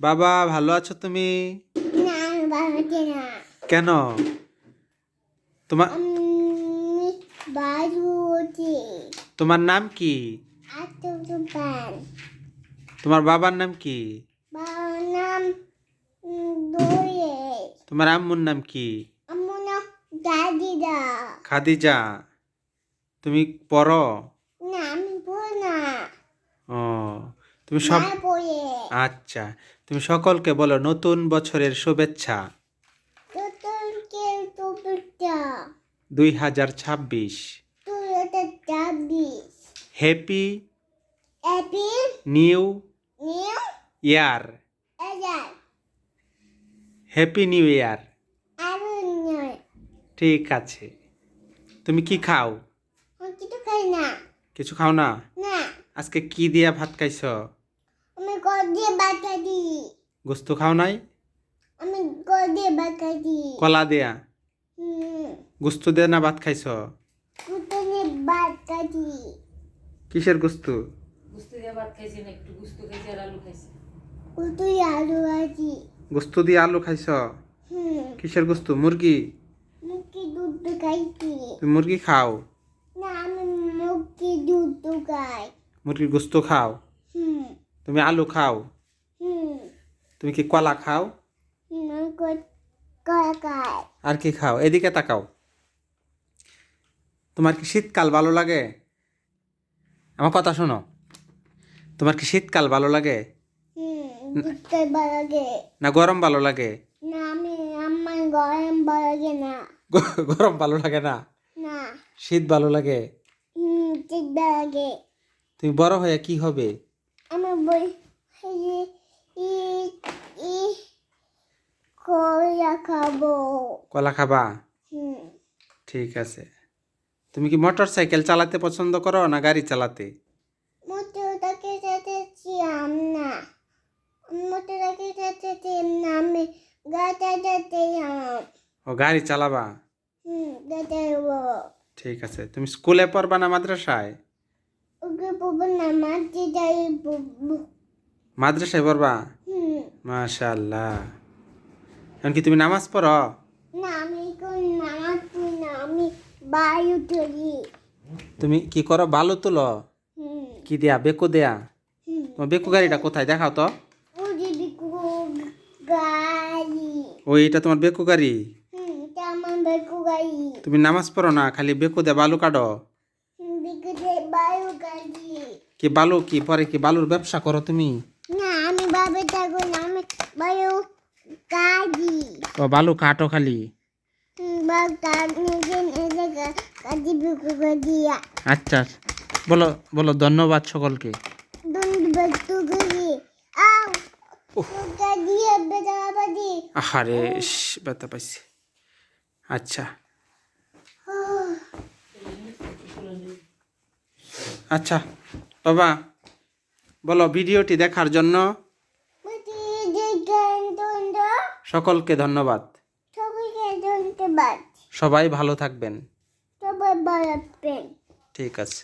বাবা ভালো আছো তুমি? কেন? তোমার তোমার নাম কি? তোমার বাবার নাম কি? তোমার আম্মুর নাম কি? খাদিজা। তুমি পড়ো? না আমি বল না। ও তুমি সব বলে আচ্ছা তুমি সকলকে বলো নতুন বছরের শুভেচ্ছা। দুই হাজার ছাব্বিশ। Happy new year happy new year ঠিক আছে। তুমি কি খাও? কিছু খাই না। কিছু খাও না। আজকে কি দিয়া ভাত খাইছ? গদে বাটা দি। গোস্ত খাও নাই? আমি গদে বাটা দি। কলা দেয়া? গোস্ত দিয়ে না ভাত খাইছ? কুতনে বাটা দি। কিসের গোস্ত? গুস্ত দিয়ে ভাত খাইছি না একটু গুস্ত খাইছি আর আলু খাইছি। কুতুই আলু আজি গোস্ত দিয়ে আলু খাইছ? কিসের গোস্ত? মুরগি? মুখে দুধ খাইছি। তুমি মুরগি খাও? না আমি মুখে দুধ খাই। মুরগির গোস্ত খাও? হুম তুমি আলু খাও। তুমি কি কলা খাও? আর কি খাও? এদিকে তাকাও। তোমার কি শীতকাল ভালো লাগে? আমার কথা শোনো। তোমার কি শীতকাল ভালো লাগে? না গরম ভালো লাগে? না আমি আমার গরম বালাগে না। গরম ভালো লাগে না? না। শীত ভালো লাগে? হুম ঠিক বালাগে তুমি বড় হয়ে কি হবে? বই ই ই কলা খাব। কলা খাবা? ঠিক আছে। তুমি কি মোটর সাইকেল চালাতে পছন্দ করো না গাড়ি চালাতে? মোটরটাকে যাচ্ছি না। মোটরটাকে যাচ্ছি না আমি গাটা যাতে ও গাড়ি চালাবা? হুম যাব ঠিক আছে। তুমি স্কুলে পড়বা না মাদ্রাসায়? মাদ্রাসায় পড়বা? মাশাল্লাহ এমনকি তুমি নামাজ পড়ো? না আমি কোন নামাজ পড়ি না আমি বায়ু ধরি তুমি কি করো? বালু তুলো? কি দেয়া? বেকু দেয়া? তোমার বেকু গাড়িটা কোথায়? দেখাও তো। ওই এটা তোমার গাড়ি? বিকু গাড়ি। তুমি নামাজ পড়ো না খালি বেকু দিয়ে বালু কাটো হুম বিকু যে বায়ু গাড়ি কি বালু কি পরে কি বালুর ব্যবসা করো তুমি? না আমি বাবে থাকব না আমি বায়ু গাড়ি ও বালু কাটো খালি? গাড়িয়া আচ্ছা বলো বলো ধন্যবাদ সকলকে। আহারে ব্যথা পাইছি। আচ্ছা। আচ্ছা। বাবা বলো ভিডিওটি দেখার জন্য সকলকে ধন্যবাদ। সবাই ভালো থাকবেন। ঠিক আছে।